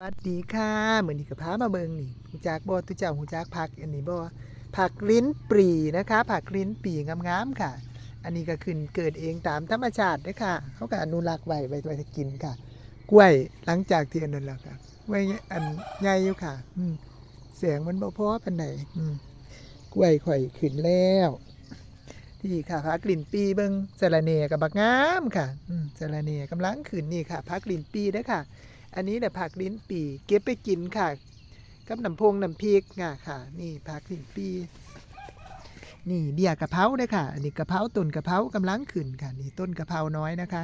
สวัสดีค่ะเหมือนนี่กับพามาเบิงนี่หูจักบ่ทุเจ้าหูจักผักอันนี้บ่ผักลิ้นปรีนะคะผักลิ้นปรีงามๆค่ะ อันนี้ก็ขึ้นเกิดเองตามธรรมชาติเด้อค่ะเขาก็อนุรักษ์ไว้ไว้ไว้กินค่ะ กล้วยหลังจากที่อันนั้นแล้วค่ะกล้วยอันใหญ่อยู่ค่ะ อืเสียงมันบ่พอปานใดอืมกล้วยข่อยขึ้นแล้วที่ค่ะผักลิ้นปีเบิงสะระเนกับบักงามค่ะอืสะระเนกำลังขึ้นนี่ค่ะผักลิ้นปีเด้อค่ะ อันนี้เนี่ยผักลิ้นปีเก็บไปกินค่ะ กับน้ำพงน้ำพริกง่ะค่ะ นี่ผักลิ้นปี นี่เบี้ยกะเพราด้อค่ะ อันนี้กะเพราต้นกะเพรากำลังขึ้นค่ะ นี่ต้นกะเพราน้อยนะคะ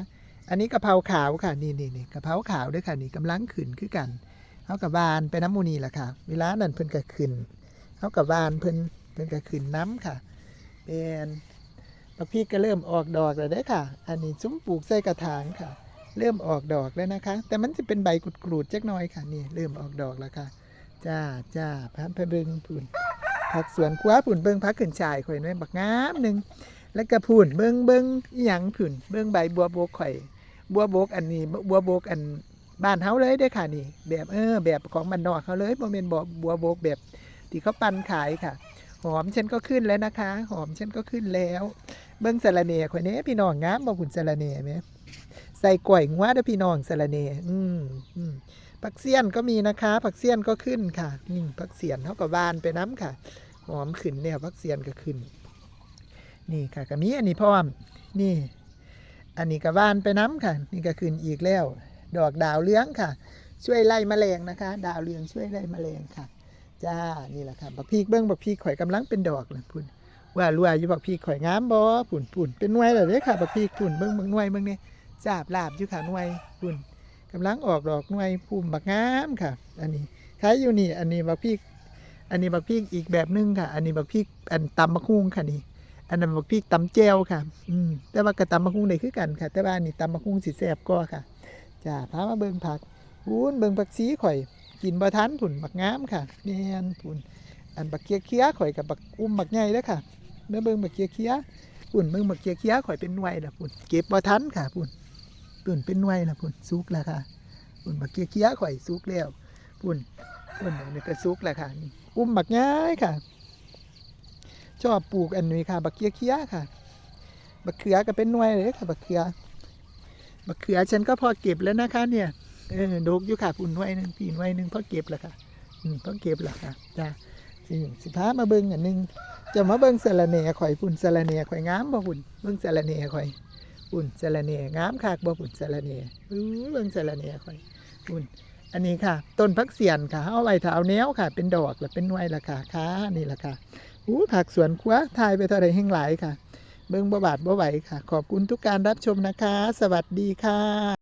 อันนี้กะเพราขาวค่ะ นี่นี่นี่กะเพราขาวด้วยค่ะ นี่กำลังขึ้นคือกันเขากับบานไปน้ำมูนีแหละค่ะ เวลานั้นเพิ่นก็ขึ้นเขากับบานเพิ่นเพิ่นก็ขึ้นน้ำค่ะเป็นบักพริกก็เริ่มออกดอกแล้วเด้อค่ะ อันนี้ซุ้มปลูกใส่กระถางค่ะ เริ่มออกดอกแล้วนะคะ แต่มันจะเป็นใบกรูดๆจักหน่อยค่ะนี่เริ่มออกดอกแล้วค่ะจ้าจ้าพันไปเบิงผุนผักสวนคว้าผุนเบิงพักขึ้นชายข่อยน้อยบักงามหนึ่งแล้วก็ผุนเบิงเบิงอหยังผุนเบิงใบบัวโบกข่อย บัวโบกอันนี้บัวโบกอันบ้านเฮาเลยเด้ค่ะนี่แบบเออแบบของบ้านนอกเขาเลยบ่แม่นบ่บัวโบกแบบที่เขาปั่นขายค่ะ หอมฉันก็ขึ้นแล้วนะคะ หอมฉันก็ขึ้นแล้ว เบิ่งสะระเนข่อยเนี้พี่น้องงามบ่ผุนสะระเนไหม ส่กล้วยงวเด้อพี่น้องสะระเนอืมอืมผักเสี้ยนก็มีนะคะ ผักเสี้ยนก็ขึ้นค่ะนี่ผักเสียนเท่ากับวานไปน้ำค่ะ หอมขึ้นเนี่ยผักเสี้ยนก็ขึ้น นี่ค่ะก็มีอันนี้พร้อม นี่ อันนี้ก็วานไปน้ำค่ะ นี่ก็ขึ้นอีกแล้ว ดอกดาวเรืองค่ะ ช่วยไล่แมลงนะคะ ดาวเรืองช่วยไล่แมลงค่ะ จ้า นี่แหละค่ะบักพีกเบิ้งบักพีกข่อยกำลังเป็นดอกเลยพุ่นว่ารัวอยู่บักพีกข่อยงามบ่พุ่นพุ่นเป็นหน่วยเลยเด้ค่ะบักพีกพุ่นเบิ้งเบิ้งหน่วยเบิ้งนี่ จาบลาบอยู่ค่ะหน่วยพุ่นกำลังออกดอกหน่วยภูมิบักงามค่ะ อันนี้ขายอยู่นี่ อันนี้บักพริก อันนี้บักพริกอีกแบบหนึงค่ะ อันนี้บักพริกอันตำมะคุงค่ะนี่อันนั้นบักพริกตำแจวค่ะ อืมแต่ว่ากระตำมะคุงได้คือกันค่ะ แต่ว่าอันนี้ตำมะคุงสิแซ่บกว่าค่ะจ้าพามาเบิ่งผักพูนเบิ่งผักชีข่อย กินบ่ทันผุ่นบักงามค่ะแม่นผุ่นอันบักเคี้ยเคียข่อยกับบักอุ้มบักใหญ่เด้อค่ะเด้อเบิ่งบักเคี้ยเคียผุ่นเบิ่งบักเคี้ยเคียข่อยเป็นหน่วยล่ะผุ่นเก็บบ่ทันค่ะผุ่น ปุ่นเป็นหน่วยละปุ่นซุกแล้วค่ะปุ่นบักเกียเคี้ยข่อยซุกแล้วปุ่นปุ่นนนี้ก็ซุกแล้วค่ะอุ้มบักง่ายค่ะ ชอบปลูกอันนี้ค่ะ บักเกียเคี้ยค่ะ บักเขือก็เป็นหน่วยเลยค่ะบักเขือบักเขือฉันก็พอเก็บแล้วนะคะ เนี่ยเออดกอยู่ค่ะปุ่นหน่วยหนึ่งปีหน่วยหนึ่งพอเก็บแล้วค่ะอืมพอเก็บแล้วค่ะจ้าสิสิพามาเบิ่งอันหนึงจะมาเบิ่งสะระแหน่ข่อยปุ่นสะระแหน่ข่อยงามบ่ปุ่นเบิ่งสะระแหน่ข่อย ปุ่นสะระเนงามคักบ่ปุ่นสะระเนอื้อเบิ่งสะระเนค่อยปุ่นอันนี้ค่ะ ต้นพักเสียนค่ะเอาไว้ถ้าเอาแนวค่ะ เป็นดอกแล้วเป็นหน่วยละค่ะค่ะนี่ละค่ะอู้ผักสวนครัวทายไปเท่าไรแห่งหลายค่ะ เบิ่งบ่บาดบ่ไหวค่ะ ขอบคุณทุกการรับชมนะคะ สวัสดีค่ะ